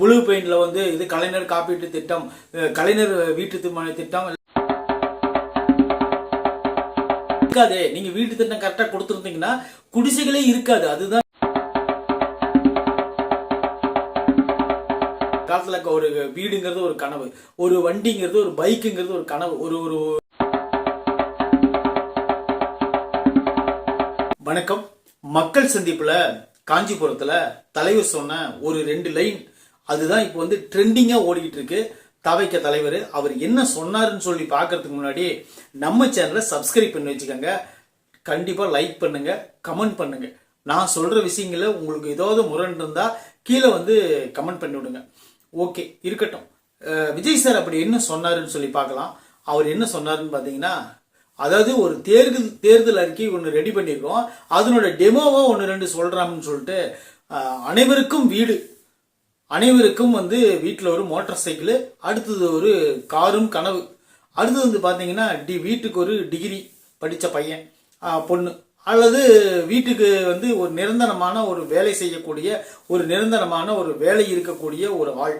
Blue பெயிண்ட்ல வந்து இது கலைஞர் காப்பீட்டு திட்டம் கலைஞர் வீட்டு திருமண திட்டம். இருக்காதே. நீங்க வீட்டு திட்டம் கரெக்டா கொடுத்துருந்தீங்கன்னா குடிசைகளே இருக்காது. அதுதான் காலத்துல ஒரு வீடுங்கிறது ஒரு கனவு. ஒரு வண்டிங்கிறது ஒரு பைக்குங்கிறது ஒரு கனவு. ஒரு ஒரு வணக்கம். மக்கள் சந்திப்புல காஞ்சிபுரத்துல தலைவர் சொன்ன ஒரு ரெண்டு லைன். அதுதான் இப்போ வந்து ட்ரெண்டிங்காக ஓடிக்கிட்டு இருக்கு. தவைக்க தலைவர் அவர் என்ன சொன்னாருன்னு சொல்லி பார்க்கறதுக்கு முன்னாடி நம்ம சேனலை சப்ஸ்கிரைப் பண்ணி வச்சுக்கோங்க. கண்டிப்பாக லைக் பண்ணுங்க கமெண்ட் பண்ணுங்க. நான் சொல்ற விஷயங்கள உங்களுக்கு ஏதாவது முரண் இருந்தால் கீழே வந்து கமெண்ட் பண்ணி விடுங்க. ஓகே இருக்கட்டும். விஜய் சார் அப்படி என்ன சொன்னாருன்னு சொல்லி பார்க்கலாம் அவர் என்ன சொன்னாருன்னு பார்த்தீங்கன்னா அதாவது ஒரு தேர்தல் தேர்தல் அறிக்கை ஒன்று ரெடி பண்ணியிருக்கோம் அதனோட டெமோவா ஒன்று ரெண்டு சொல்றாங்கன்னு சொல்லிட்டு அனைவருக்கும் வீடு அனைவருக்கும் வந்து வீட்டில் ஒரு மோட்டார் சைக்கிள் அடுத்தது ஒரு காரும் கனவு. அடுத்தது வந்து பார்த்தீங்கன்னா டி வீட்டுக்கு ஒரு டிகிரி படித்த பையன் பொண்ணு. அல்லது வீட்டுக்கு வந்து ஒரு நிரந்தரமான ஒரு வேலை செய்யக்கூடிய ஒரு நிரந்தரமான ஒரு வேலை இருக்கக்கூடிய ஒரு ஆள்.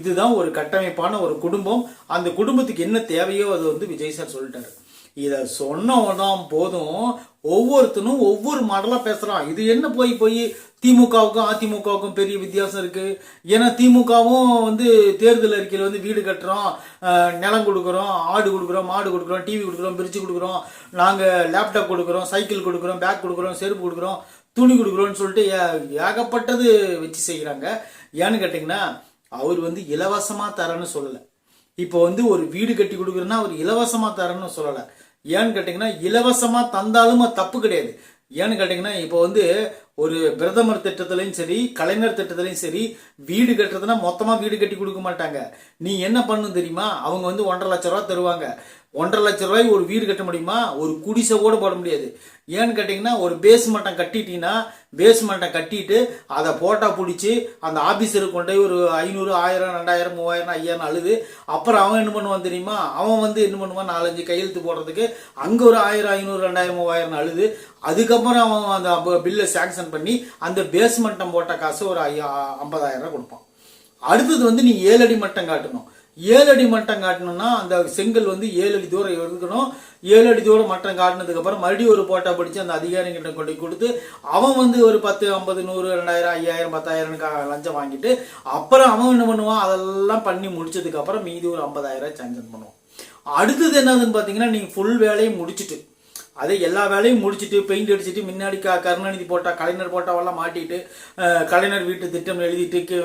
இதுதான் ஒரு கட்டமைப்பான ஒரு குடும்பம். அந்த குடும்பத்துக்கு என்ன தேவையோ அது வந்து விஜய் சார் சொல்லிட்டாரு. இதை சொன்னவதான் போதும் ஒவ்வொருத்தனும் ஒவ்வொரு மாடலாக பேசுகிறான் இது என்ன போய் போய் திமுகவுக்கும் அதிமுகவுக்கும் பெரிய வித்தியாசம் இருக்குது ஏன்னா திமுகவும் வந்து தேர்தல் அறிக்கையில் வந்து வீடு கட்டுறோம் நிலம் கொடுக்குறோம் ஆடு கொடுக்குறோம் மாடு கொடுக்குறோம் டிவி கொடுக்குறோம் பிரிட்ஜ் கொடுக்குறோம் நாங்கள் லேப்டாப் கொடுக்குறோம் சைக்கிள் கொடுக்குறோம் பேக் கொடுக்குறோம் செருப்பு கொடுக்குறோம் துணி கொடுக்குறோன்னு சொல்லிட்டு ஏ- ஏகப்பட்டது வச்சு செய்கிறாங்க ஏன்னு கேட்டிங்கன்னா அவர் வந்து இலவசமாக தரேன்னு சொல்லலை. இப்போ வந்து ஒரு வீடு கட்டி கொடுக்குறேன்னா அவர் இலவசமாக தரேன்னு சொல்லலை. ஏன்னு கேட்டிங்கன்னா இலவசமா தந்தாலும் தப்பு கிடையாது. ஏன்னு கேட்டிங்கன்னா இப்போ வந்து ஒரு பிரதமர் திட்டத்திலையும் சரி கலைஞர் திட்டத்திலையும் சரி வீடு கட்டுறதுன்னா மொத்தமா வீடு கட்டி கொடுக்க மாட்டாங்க. நீ என்ன பண்ணணும் தெரியுமா? அவங்க வந்து ஒன்றரை லட்ச ரூபா தருவாங்க. ஒன்றரை லட்ச ரூபாய்க்கு ஒரு வீடு கட்ட முடியுமா? ஒரு குடிசை கூட போட முடியாது. ஏன்னு கேட்டிங்கன்னா ஒரு பேஸ்மெண்ட்டை கட்டிட்டீங்கன்னா பேஸ்மெண்ட்டை கட்டிட்டு அதை போட்டா பிடிச்சி அந்த ஆஃபீஸருக்கு கொண்டு போய் ஒரு ஐநூறு ஆயிரம் ரெண்டாயிரம் மூவாயிரம் ஐயாயிரம் அழுது அப்புறம் அவன் என்ன பண்ணுவான் தெரியுமா? அவன் வந்து என்ன பண்ணுவான்? நாலஞ்சு கையெழுத்து போடுறதுக்கு அங்கே ஒரு ஆயிரம் ஐநூறு ரெண்டாயிரம் மூவாயிரம் அழுது அதுக்கப்புறம் அவன் அந்த பில்லை சாங்ஷன் பண்ணி அந்த பேஸ்மெண்ட்டை போட்ட காசு ஒரு ஐயா ஐம்பதாயிரம் ரூபா கொடுப்பான். அடுத்தது வந்து நீ ஏழு அடி மட்டம் காட்டணும். ஏழு அடி மட்டம் காட்டணும்னா அந்த செங்கல் வந்து ஏழு அடி தூரம் இருக்கணும். ஏழு அடி தூரம் மட்டம் காட்டினதுக்கு அப்புறம் மறுபடியும் ஒரு போட்டா பிடிச்சி அந்த அதிகாரிகிட்ட கொண்டு கொடுத்து அவன் வந்து ஒரு பத்து ஐம்பது நூறு ரெண்டாயிரம் ஐயாயிரம் பத்தாயிரம் கா- லஞ்சம் வாங்கிட்டு அப்புறம் அவன் என்ன பண்ணுவான்? அதெல்லாம் பண்ணி முடிச்சதுக்கு அப்புறம் மீதி ஒரு ஐம்பதாயிரம் சாங்ஷன் பண்ணுவான். அடுத்தது என்னதுன்னு பார்த்தீங்கன்னா நீங்கள் ஃபுல் வேலையும் முடிச்சுட்டு அதே எல்லா வேலையும் முடிச்சிட்டு பெயிண்ட் அடிச்சுட்டு முன்னாடி க கருணாநிதி போட்டா கலைஞர் போட்டாவெல்லாம் மாட்டிட்டு கலைஞர் வீட்டு திட்டம் எழுதிட்டு கீ-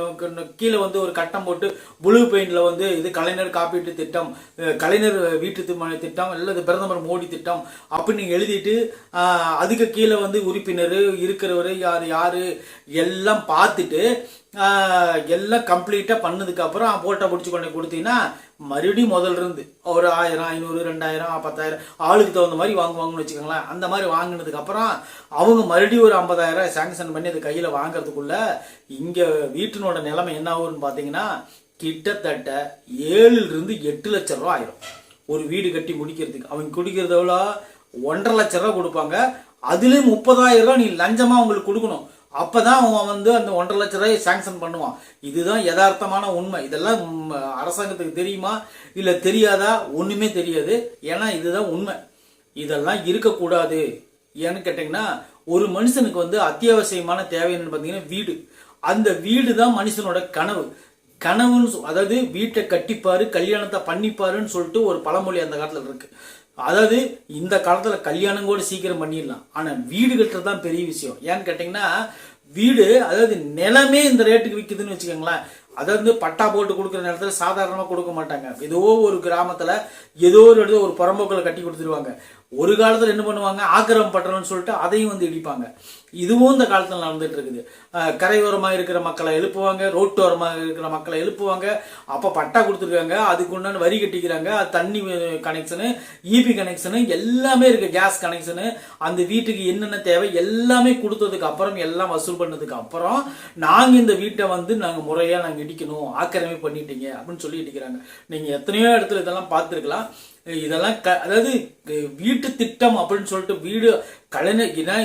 கீழே வந்து ஒரு கட்டம் போட்டு ப்ளூ பெயிண்ட்ல வந்து இது கலைஞர் காப்பீட்டு திட்டம் கலைஞர் வீட்டு திட்டம் அல்லது பிரதமர் மோடி திட்டம் அப்படின்னு எழுதிட்டு அதுக்கு கீழே வந்து உறுப்பினர் இருக்கிறவர் யார் யாரு எல்லாம் பார்த்துட்டு எல்லாம் கம்ப்ளீட்டாக பண்ணதுக்கு அப்புறம் போட்டோ பிடிச்சி கொண்டு கொடுத்தீங்கன்னா மறுபடியும் முதல்ல இருந்து ஒரு ஆயிரம் ஐநூறு ரெண்டாயிரம் பத்தாயிரம் ஆளுக்கு தகுந்த மாதிரி வாங்குவாங்கன்னு வச்சுக்கோங்களேன். அந்த மாதிரி வாங்கினதுக்கு அப்புறம் அவங்க மறுபடியும் ஒரு ஐம்பதாயிரம் சாங்ஷன் பண்ணி அது கையில் வாங்குறதுக்குள்ள இங்கே வீட்டினோட நிலைமை என்ன ஆகும்னு பார்த்தீங்கன்னா கிட்டத்தட்ட ஏழுலேருந்து எட்டு லட்சம் ரூபா ஆயிரும். ஒரு வீடு கட்டி முடிக்கிறதுக்கு. அவங்க குடிக்கிறத எவ்வளோ ஒன்றரை லட்ச ரூபா கொடுப்பாங்க. அதுலேயும் முப்பதாயிரம் ரூபா நீ லஞ்சமாக அவங்களுக்கு கொடுக்கணும். அப்பதான் அவன் வந்து அந்த ஒன்றரை லட்ச ரூபாய் சாங்ஷன் பண்ணுவான். இதுதான் யதார்த்தமான உண்மை. இதெல்லாம் அரசாங்கத்துக்கு தெரியுமா? இல்ல தெரியாதா? ஒண்ணுமே தெரியாது. ஏன்னா இதுதான் உண்மை. இதெல்லாம் இருக்கக்கூடாது. ஏன்னு கேட்டிங்கன்னா ஒரு மனுஷனுக்கு வந்து அத்தியாவசியமான தேவை என்னன்னு பார்த்தீங்கன்னா வீடு. அந்த வீடு தான் மனுஷனோட கனவு. கனவுன்னு அதாவது வீட்டை கட்டிப்பாரு கல்யாணத்தை பண்ணிப்பாருன்னு சொல்லிட்டு ஒரு பழமொழி அந்த காலத்துல இருக்கு. அதாவது இந்த காலத்துல கல்யாணம் கூட சீக்கிரம் பண்ணிடலாம். ஆனா வீடு கட்டுறது தான் பெரிய விஷயம். ஏன்னு கேட்டிங்கன்னா வீடு அதாவது நிலமே இந்த ரேட்டுக்கு விற்குதுன்னு வச்சுக்கோங்களேன். அதாவது பட்டா போட்டு கொடுக்குற நேரத்தில் சாதாரணமாக கொடுக்க மாட்டாங்க. ஏதோ ஒரு கிராமத்தில் ஏதோ ஒரு இடத்துல ஒரு புறம்போக்களை கட்டி கொடுத்துருவாங்க. ஒரு காலத்தில் என்ன பண்ணுவாங்க? ஆக்கிரமம் பண்றோம்னு சொல்லிட்டு அதையும் வந்து இடிப்பாங்க. இதுவும் இந்த காலத்தில் நடந்துட்டு இருக்குது கரையோரமாக இருக்கிற மக்களை எழுப்புவாங்க ரோட்டோரமாக இருக்கிற மக்களை எழுப்புவாங்க. அப்போ பட்டா கொடுத்துருக்காங்க அதுக்கு உண்டான வரி கட்டிக்கிறாங்க அது தண்ணி கனெக்ஷனு இபி கனெக்ஷனு எல்லாமே இருக்கு கேஸ் கனெக்ஷனு அந்த வீட்டுக்கு என்னென்ன தேவை எல்லாமே கொடுத்ததுக்கு அப்புறம் எல்லாம் வசூல் பண்ணதுக்கு அப்புறம் நாங்கள் இந்த வீட்டை வந்து நாங்கள் முறையாக நாங்கள் இடிக்கணும் ஆக்கிரமிப்பு பண்ணிட்டீங்க அப்படின்னு சொல்லி இடிக்கிறாங்க நீங்கள் எத்தனையோ இடத்துல இதெல்லாம் பார்த்துருக்கலாம். இதெல்லாம் க அதாவது வீட்டு திட்டம் அப்படின்னு சொல்லிட்டு வீடு கலைஞர் ஏன்னா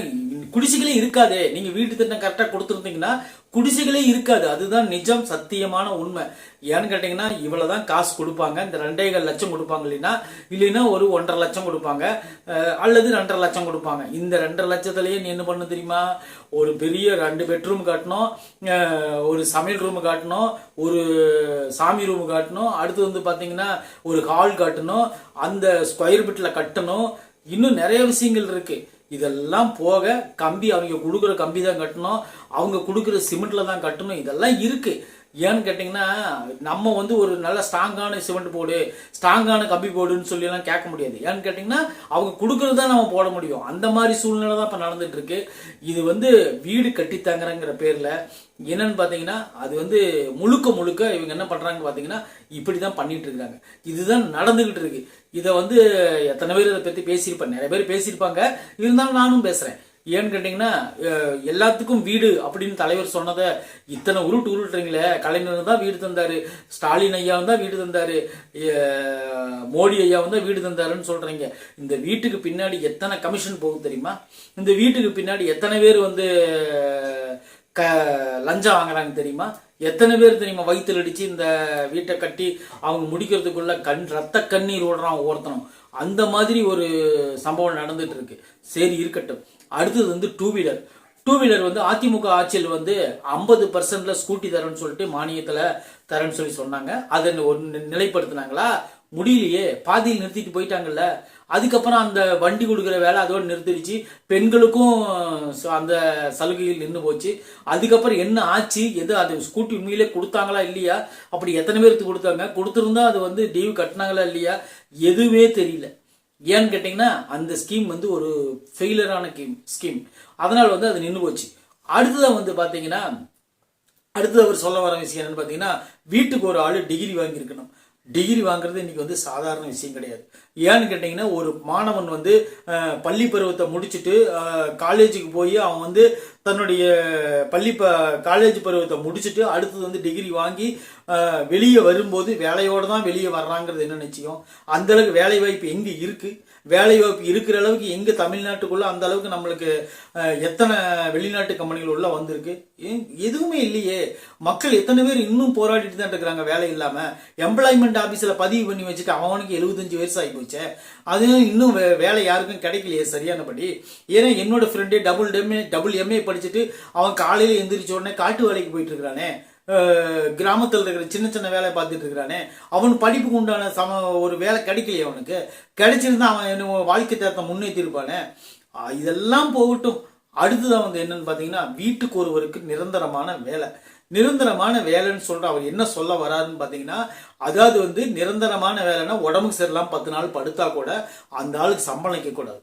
குடிசைகளே இருக்காதே. நீங்கள் வீட்டு திட்டம் கரெக்டாக கொடுத்துருந்தீங்கன்னா குடிசைகளே இருக்காது. அதுதான் நிஜம் சத்தியமான உண்மை. ஏன்னு கேட்டீங்கன்னா இவ்வளவுதான் காசு கொடுப்பாங்க. இந்த ரெண்டே லட்சம் கொடுப்பாங்க இல்லைன்னா இல்லைன்னா ஒரு ஒன்றரை லட்சம் கொடுப்பாங்க. அல்லது ரெண்டரை லட்சம் கொடுப்பாங்க. இந்த ரெண்டரை லட்சத்துலேயே நீ என்ன பண்ண தெரியுமா? ஒரு பெரிய ரெண்டு பெட்ரூம் காட்டணும் ஒரு சமையல் ரூம் காட்டணும் ஒரு சாமி ரூம் காட்டணும். அடுத்து வந்து பார்த்தீங்கன்னா ஒரு ஹால் காட்டணும். அந்த ஸ்கொயர் பிட்டில் கட்டணும். இன்னும் நிறைய விஷயங்கள் இருக்குது இதெல்லாம் போக கம்பி அவங்க கொடுக்குற கம்பி தான் கட்டணும். அவங்க கொடுக்குற சிமெண்ட்ல தான் கட்டணும். இதெல்லாம் இருக்குது ஏன்னு கேட்டிங்கன்னா நம்ம வந்து ஒரு நல்ல ஸ்ட்ராங்கான சிமெண்ட் போடு ஸ்ட்ராங்கான கம்பி போடுன்னு சொல்லியெல்லாம் கேட்க முடியாது. ஏன்னு கேட்டிங்கன்னா அவங்க கொடுக்கறது தான் நம்ம போட முடியும். அந்த மாதிரி சூழ்நிலை தான் இப்போ நடந்துட்டு இருக்கு இது வந்து வீடு கட்டித்தாங்கிறங்கிற பேரில் என்னன்னு பார்த்தீங்கன்னா அது வந்து முழுக்க முழுக்க இவங்க என்ன பண்ணுறாங்க பார்த்தீங்கன்னா இப்படி தான் பண்ணிட்டு இருக்காங்க இதுதான் நடந்துகிட்டு இருக்கு இதை வந்து எத்தனை பேர் இதை பற்றி பேசியிருப்பாங்க நிறைய பேர் பேசியிருப்பாங்க. இருந்தாலும் நானும் பேசுகிறேன் ஏன்னு கேட்டிங்கன்னா எல்லாத்துக்கும் வீடு அப்படின்னு தலைவர் சொன்னதை இத்தனை உருட்டு உருட்டுறீங்களே கலைஞர் தான் வீடு தந்தாரு ஸ்டாலின் ஐயாவும் தான் வீடு தந்தாரு மோடி ஐயாவும் தான் வீடு தந்தாருன்னு சொல்றீங்க. இந்த வீட்டுக்கு பின்னாடி எத்தனை கமிஷன் போகுது தெரியுமா? இந்த வீட்டுக்கு பின்னாடி எத்தனை பேர் வந்து க லஞ்சம் வாங்குறாங்க தெரியுமா? எத்தனை பேர் தெரியுமா வயிற்றுல அடிச்சு இந்த வீட்டை கட்டி அவங்க முடிக்கிறதுக்குள்ள கண் ரத்த கண்ணீர் ஓடுறான் ஒவ்வொருத்தனும். அந்த மாதிரி ஒரு சம்பவம் நடந்துட்டு இருக்கு. சரி இருக்கட்டும். அடுத்தது வந்து டூ வீலர் டூ வீலர் வந்து அதிமுக ஆட்சியில் வந்து ஐம்பது பர்சன்ட்ல ஸ்கூட்டி தரேன்னு சொல்லிட்டு மானியத்தில் தரேன்னு சொல்லி சொன்னாங்க. அதை ஒரு நிலைப்படுத்தினாங்களா? முடியலையே. பாதியில் நிறுத்திட்டு போயிட்டாங்கல்ல. அதுக்கப்புறம் அந்த வண்டி கொடுக்குற வேலை அதோடு நிறுத்திடுச்சு. பெண்களுக்கும் ச- அந்த சலுகையில் நின்று போச்சு. அதுக்கப்புறம் என்ன ஆச்சு? எது அது ஸ்கூட்டி உண்மையிலே கொடுத்தாங்களா இல்லையா? அப்படி எத்தனை பேருக்கு கொடுத்தாங்க? கொடுத்துருந்தா அது வந்து டியூ கட்டினாங்களா இல்லையா? எதுவுமே தெரியல. ஏன்னு கேட்டிங்கன்னா அந்த ஸ்கீம் வந்து ஒரு ஃபெயிலரான ஸ்கீம் அதனால் வந்து அது நின்று போச்சு. அடுத்ததாக வந்து பார்த்தீங்கன்னா அடுத்தது அவர் சொல்ல வர விஷயம் என்னன்னு பார்த்தீங்கன்னா வீட்டுக்கு ஒரு ஆள் டிகிரி வாங்கியிருக்கணும். டிகிரி வாங்குறது இன்னைக்கு வந்து சாதாரண விஷயம் கிடையாது. ஏன்னு கேட்டிங்கன்னா ஒரு மாணவன் வந்து பள்ளி பருவத்தை முடிச்சுட்டு காலேஜுக்கு போய் அவன் வந்து தன்னுடைய பள்ளி ப காலேஜ் பருவத்தை முடிச்சுட்டு அடுத்தது வந்து டிகிரி வாங்கி வெளியே வரும்போது வேலையோடு தான் வெளியே வர்றாங்கிறது என்ன நிச்சயம் அந்தளவுக்கு வேலை வாய்ப்பு எங்கே இருக்குது வேலை வாய்ப்பு இருக்கிற அளவுக்கு எங்கே தமிழ்நாட்டுக்குள்ளே அந்த அளவுக்கு நம்மளுக்கு எத்தனை வெளிநாட்டு கம்பெனிகள் உள்ள வந்திருக்கு? ஏன் எதுவுமே இல்லையே. மக்கள் எத்தனை பேர் இன்னும் போராடிட்டு தான் இருக்கிறாங்க வேலை இல்லாமல் எம்ப்ளாய்மெண்ட் ஆஃபீஸில் பதிவு பண்ணி வச்சுட்டு அவனுக்கு எழுபத்தஞ்சு வயசு ஆகி போச்சு அது இன்னும் வே- வேலை யாருக்கும் கிடைக்கலையே சரியானபடி. ஏன்னா என்னோட friend double MA double MA படிச்சுட்டு அவன் காலையில் எந்திரிச்ச உடனே காட்டு வேலைக்கு போயிட்டு இருக்கிறானே. கிராமத்தில் இருக்கிற சின்ன சின்ன வேலையை பார்த்துட்டு இருக்கிறானே. அவன் படிப்புக்கு உண்டான சம ஒரு வேலை கிடைக்கலையே அவனுக்கு. கிடைச்சிருந்தா அவன் என்ன வாழ்க்கை தரத்தை முன்னேற்றிருப்பானே. இதெல்லாம் போகட்டும். அடுத்ததான் வந்து என்னன்னு பார்த்தீங்கன்னா வீட்டுக்கு ஒருவருக்கு நிரந்தரமான வேலை. நிரந்தரமான வேலைன்னு சொல்ற அவர் என்ன சொல்ல வராருன்னு பார்த்தீங்கன்னா அதாவது வந்து நிரந்தரமான வேலைன்னா உடம்புக்கு சரியில்லாம பத்து நாள் படுத்தா கூட அந்த ஆளுக்கு சம்பளம் கூடாது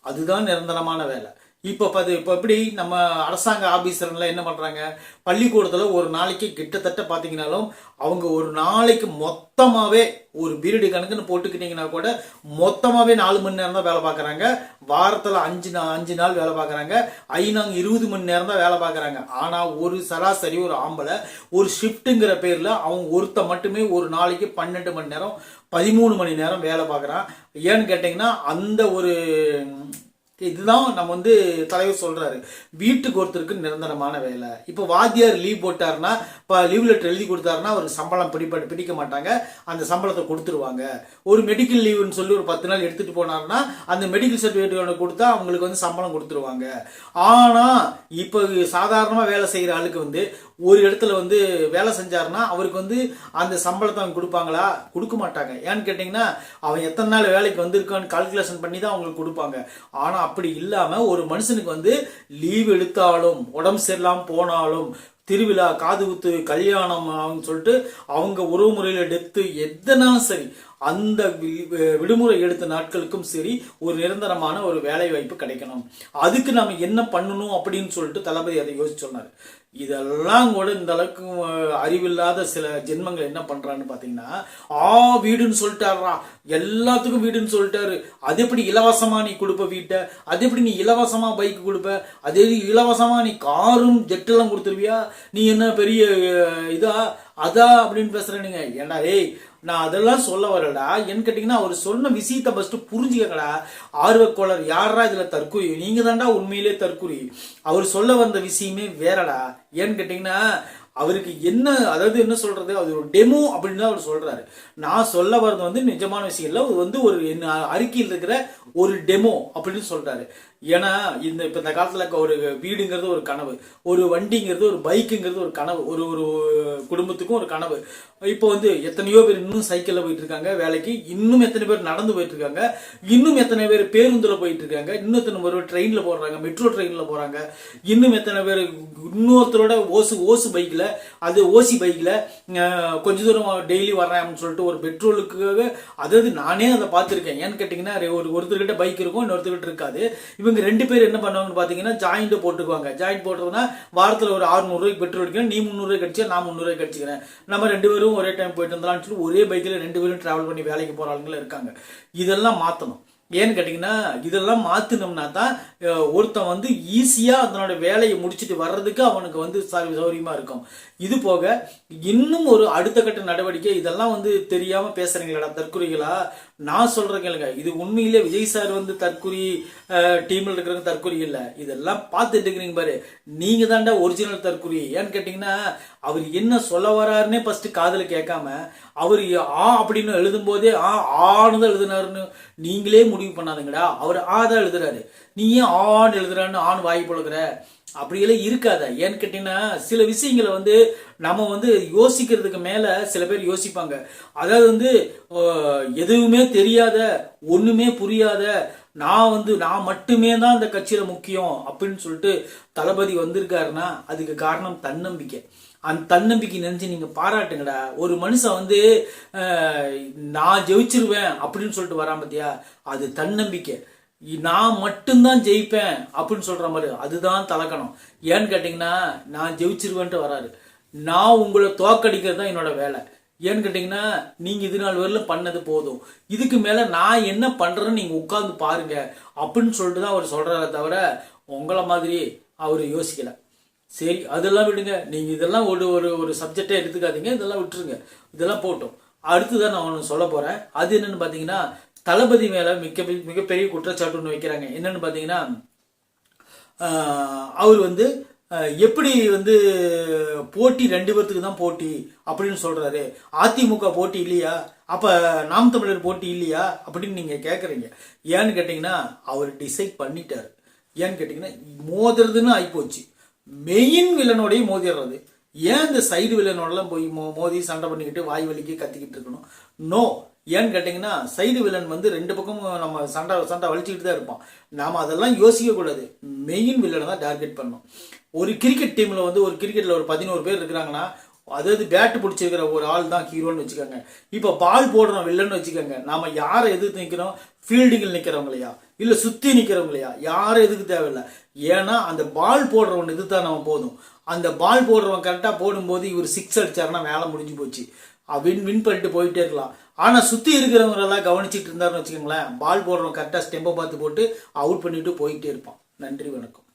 அதுதான் நிரந்தரமான வேலை. இப்போ பது இப்போ எப்படி நம்ம அரசாங்க ஆபீசர்லாம் என்ன பண்ணுறாங்க பள்ளிக்கூடத்தில் ஒரு நாளைக்கு கிட்டத்தட்ட பார்த்தீங்கன்னாலும் அவங்க ஒரு நாளைக்கு மொத்தமாகவே ஒரு பீரியடு கணக்குன்னு போட்டுக்கிட்டீங்கன்னா கூட மொத்தமாகவே நாலு மணி நேரம் தான் வேலை பார்க்குறாங்க வாரத்தில் அஞ்சு நா அஞ்சு நாள் வேலை பார்க்குறாங்க ஐநாங்க இருபது மணி நேரம் தான் வேலை பார்க்குறாங்க ஆனால் ஒரு சராசரி ஒரு ஆம்பளை ஒரு ஷிஃப்ட்டுங்கிற பேரில் அவங்க ஒருத்த மட்டுமே ஒரு நாளைக்கு பன்னெண்டு மணி நேரம் பதிமூணு மணி நேரம் வேலை பார்க்குறான் ஏன்னு கேட்டிங்கன்னா அந்த ஒரு இதுதான் நம்ம வந்து தலைவர் சொல்றாரு. வீட்டுக்கு ஒருத்தருக்கு நிரந்தரமான வேலை. இப்போ வாத்தியார் லீவ் போட்டாருன்னா இப்போ லீவ் லெட்டர் எழுதி கொடுத்தாருன்னா அவருக்கு சம்பளம் பிடிப்ப பிடிக்க மாட்டாங்க. அந்த சம்பளத்தை கொடுத்துருவாங்க. ஒரு மெடிக்கல் லீவுன்னு சொல்லி ஒரு பத்து நாள் எடுத்துட்டு போனாருன்னா அந்த மெடிக்கல் சர்டிஃபிகேட் கொடுத்தா அவங்களுக்கு வந்து சம்பளம் கொடுத்துருவாங்க. ஆனால் இப்போ சாதாரணமாக வேலை செய்கிற ஆளுக்கு வந்து ஒரு இடத்துல வந்து வேலை செஞ்சாருன்னா அவருக்கு வந்து அந்த சம்பளத்தை அவங்க கொடுப்பாங்களா? கொடுக்க மாட்டாங்க. ஏன்னு கேட்டிங்கன்னா அவன் எத்தனை நாள் வேலைக்கு வந்திருக்கான்னு கால்குலேஷன் பண்ணி தான் அவங்களுக்கு கொடுப்பாங்க. ஆனால் அப்படி இல்லாமல் ஒரு மனுஷனுக்கு வந்து லீவ் எடுத்தாலும் உடம்பு சரியில்லாமல் போனாலும் திருவிழா காது குத்து கல்யாணம் அவங்க சொல்லிட்டு அவங்க உறவு முறையில் டெத்து எதனாலும் சரி அந்த வி- விடுமுறை எடுத்த நாட்களுக்கும் சரி ஒரு நிரந்தரமான ஒரு வேலை வாய்ப்பு கிடைக்கணும். அதுக்கு நம்ம என்ன பண்ணணும் அப்படின்னு சொல்லிட்டு தளபதி அதை யோசிச்சு சொன்னார். இதெல்லாம் கூட இந்த அளவுக்கு அறிவில்லாத சில ஜென்மங்கள் என்ன பண்றான்னு பாத்தீங்கன்னா ஆ வீடுன்னு சொல்லிட்டாரா எல்லாத்துக்கும் வீடுன்னு சொல்லிட்டாரு. அது எப்படி இலவசமா நீ கொடுப்ப வீட்டை? அது எப்படி நீ இலவசமா பைக் கொடுப்ப? அதே இலவசமா நீ காரும் ஜெட்டெல்லாம் கொடுத்துருவியா? நீ என்ன பெரிய இதா? அதான் அப்படின்னு பேசுறேனுங்க நீங்க. ஏன்டா ஏய் நான் அதெல்லாம் சொல்ல வரலடா ஏன்னு கேட்டீங்கன்னா அவர் சொன்ன விஷயத்த ஃபஸ்ட்டு புரிஞ்சுக்கடா ஆர்வக்கோளர் யாரா இதில் தற்குறி? நீங்க தான்டா உண்மையிலே தற்குறி. அவர் சொல்ல வந்த விஷயமே வேறடா. ஏன்னு கேட்டீங்கன்னா அவருக்கு என்ன அதாவது என்ன சொல்றது? அது ஒரு டெமோ அப்படின்னு தான் அவர் சொல்றாரு. நான் சொல்ல வர்றது வந்து நிஜமான விஷயம் இல்லை. அது வந்து ஒரு என்ன அறிக்கையில் இருக்கிற ஒரு டெமோ அப்படின்னு சொல்றாரு. ஏன்னா இந்த இப்போ இந்த காலத்தில் ஒரு வீடுங்கிறது ஒரு கனவு. ஒரு வண்டிங்கிறது ஒரு பைக்குங்கிறது ஒரு கனவு. ஒரு ஒரு குடும்பத்துக்கும் ஒரு கனவு. இப்போ வந்து எத்தனையோ பேர் இன்னும் சைக்கிளில் போயிட்டு இருக்காங்க வேலைக்கு. இன்னும் எத்தனை பேர் நடந்து போயிட்டு இருக்காங்க இன்னும் எத்தனை பேர் பேருந்தில் போயிட்டு இருக்காங்க இன்னும் எத்தனை பேர் ட்ரெயினில் போடுறாங்க மெட்ரோ ட்ரெயினில் போகிறாங்க இன்னும் எத்தனை பேர் இன்னொருத்தரோட ஓசு ஓசு பைக்கில் அது ஓசி பைக்கில் கொஞ்ச தூரம் டெய்லி வர்றேன் அப்படின்னு சொல்லிட்டு ஒரு பெட்ரோலுக்காக அதாவது நானே அதை பார்த்துருக்கேன். ஏன்னு கேட்டிங்கன்னா ஒரு ஒருத்தர்கிட்ட பைக் இருக்கும் இன்னொருத்தர்கிட்ட இருக்காது. இவங்க ரெண்டு பேர் என்ன பண்ணுவாங்கன்னு பார்த்தீங்கன்னா ஜாயிண்ட்டு போட்டுக்குவாங்க. ஜாயிண்ட் போட்டதுன்னா வாரத்தில் ஒரு ஆறுநூறுவாய்க்கு பெட்ரோல் அடிக்கணும். நீ முந்நூறுவாய் கடிச்சு நான் முந்நூறுவாய் கடிச்சிக்கிறேன் நம்ம ரெண்டு பேரும் ஒரே டைம் போயிட்டு வந்தலாம்னு சொல்லி ஒரே பைக்கில் ரெண்டு பேரும் ட்ராவல் பண்ணி வேலைக்கு போகிற ஆளுங்களும் இருக்காங்க. இதெல்லாம் மாற்றணும் ஏன்னு கேட்டிங்கன்னா இதெல்லாம் மாற்றினோம்னா தான் ஒருத்தன் வந்து ஈஸியாக அதனோட வேலையை முடிச்சுட்டு வர்றதுக்கு அவனுக்கு வந்து சௌ- இருக்கும். இது போக இன்னும் ஒரு அடுத்த கட்ட நடவடிக்கை இதெல்லாம் வந்து தெரியாமல் பேசுகிறீங்களா தற்குறிகளா நான் சொல்கிறேன் கேளுங்க. இது உண்மையிலே விஜய் சார் வந்து தற்குறி டீமில் இருக்கிறவங்க தற்கொலை இல்லை. இதெல்லாம் பார்த்துட்டு இருக்கிறீங்க பாரு. நீங்க தாண்டா ஒரிஜினல் தற்கொலை ஏன்னு கேட்டீங்கன்னா அவர் என்ன சொல்ல வராருன்னே ஃபர்ஸ்ட் காதுல கேட்காம அவர் ஆ அப்படின்னு எழுதும் போதே ஆ ஆன்னு தான் எழுதுனாருன்னு நீங்களே முடிவு பண்ணாதுங்கடா. அவர் ஆ தான் எழுதுறாரு. நீ ஏன் ஆன்னு எழுதுறான்னு ஆண் வாய் பழகுற அப்படியெல்லாம் இருக்காத. ஏன்னு கேட்டீங்கன்னா சில விஷயங்களை வந்து நம்ம வந்து யோசிக்கிறதுக்கு மேல சில பேர் யோசிப்பாங்க. அதாவது வந்து எதுவுமே தெரியாத ஒண்ணுமே புரியாத நான் வந்து நான் மட்டுமே தான் அந்த கட்சியில முக்கியம் அப்படின்னு சொல்லிட்டு தளபதி வந்திருக்காருன்னா அதுக்கு காரணம் தன்னம்பிக்கை. அந்த தன்னம்பிக்கை நினைச்சு நீங்க பாராட்டுங்கடா. ஒரு மனுஷன் வந்து நான் ஜெயிச்சிருவேன் அப்படின்னு சொல்லிட்டு வரான் பாத்தியா? அது தன்னம்பிக்கை. நான் மட்டும்தான் ஜெயிப்பேன் அப்படின்னு சொல்ற மாதிரி. அதுதான் தலக்கணம். ஏன்னு கேட்டீங்கன்னா நான் ஜெயிச்சிருவேன்ட்டு வராரு. நான் உங்களை தோக்கடிக்கிறது தான் என்னோட வேலை. ஏன்னு கேட்டீங்கன்னா நீங்க இது நாள் வரலும் பண்ணது போதும். இதுக்கு மேல நான் என்ன பண்றேன்னு நீங்க உட்கார்ந்து பாருங்க. அப்படின்னு சொல்லிட்டு தான் அவர் சொல்றாரே தவிர உங்களை மாதிரி அவர் யோசிக்கல. சரி அதெல்லாம் விடுங்க. நீங்க இதெல்லாம் ஒரு ஒரு ஒரு சப்ஜெக்டே எடுத்துக்காதீங்க. இதெல்லாம் விட்டுருங்க. இதெல்லாம் போட்டோம். அடுத்ததான் நான் ஒன்று சொல்ல போறேன். அது என்னன்னு பாத்தீங்கன்னா தளபதி மேல மிக மிகப்பெரிய குற்றச்சாட்டு ஒன்று வைக்கிறாங்க. என்னன்னு பாத்தீங்கன்னா அவர் வந்து எப்படி வந்து போட்டி ரெண்டு பேர்த்துக்கு தான் போட்டி அப்படின்னு சொல்றாரு. அதிமுக போட்டி இல்லையா? அப்ப நாம் தமிழர் போட்டி இல்லையா? அப்படின்னு நீங்க கேக்குறீங்க. ஏன்னு கேட்டீங்கன்னா அவர் டிசைட் பண்ணிட்டாரு. ஏன்னு கேட்டீங்கன்னா மோதுறதுன்னு ஆயிப்போச்சு. மெயின் வில்லனோடய மோதிடுறது ஏன் இந்த சைடு வில்லனோடலாம் போய் மோ மோதி சண்டை பண்ணிக்கிட்டு வாய் வலிக்கு கத்திக்கிட்டு இருக்கணும்? நோ ஏன்னு கேட்டிங்கன்னா சைடு வில்லன் வந்து ரெண்டு பக்கமும் நம்ம சண்டை சண்டை வலிச்சுக்கிட்டு தான் இருப்போம் நாம் அதெல்லாம் யோசிக்க கூடாது. மெயின் வில்லனை தான் டார்கெட் பண்ணணும். ஒரு கிரிக்கெட் டீமில் வந்து ஒரு கிரிக்கெட்டில் ஒரு பதினோரு பேர் இருக்கிறாங்கன்னா அதாவது பேட்டு பிடிச்சிருக்கிற ஒரு ஆள் தான் ஹீரோன்னு வச்சுக்கோங்க. இப்போ பால் போடுறோம் வில்லன்னு வச்சுக்கோங்க. நாம் யாரை எதிர்த்து நிற்கிறோம் ஃபீல்டிங்கில் நிற்கிறவங்களையா இல்லை சுற்றி நிற்கிறவங்களையா யாரும் எதுக்கு தேவையில்லை. ஏன்னா அந்த பால் போடுறவன் எதிர்த்தா நம்ம போதும். அந்த பால் போடுறவன் கரெக்டாக போடும்போது இவர் சிக்ஸ் அடிச்சாருன்னா வேலை முடிஞ்சு போச்சு. வின் வின் பண்ணிட்டு போயிட்டே இருக்கலாம். ஆனால் சுற்றி இருக்கிறவங்களெல்லாம் கவனிச்சிட்டு இருந்தாருன்னு வச்சுக்கோங்களேன் பால் போடுறவன் கரெக்டாக ஸ்டெம்பை பார்த்து போட்டு அவுட் பண்ணிட்டு போயிட்டே இருப்பான். நன்றி வணக்கம்.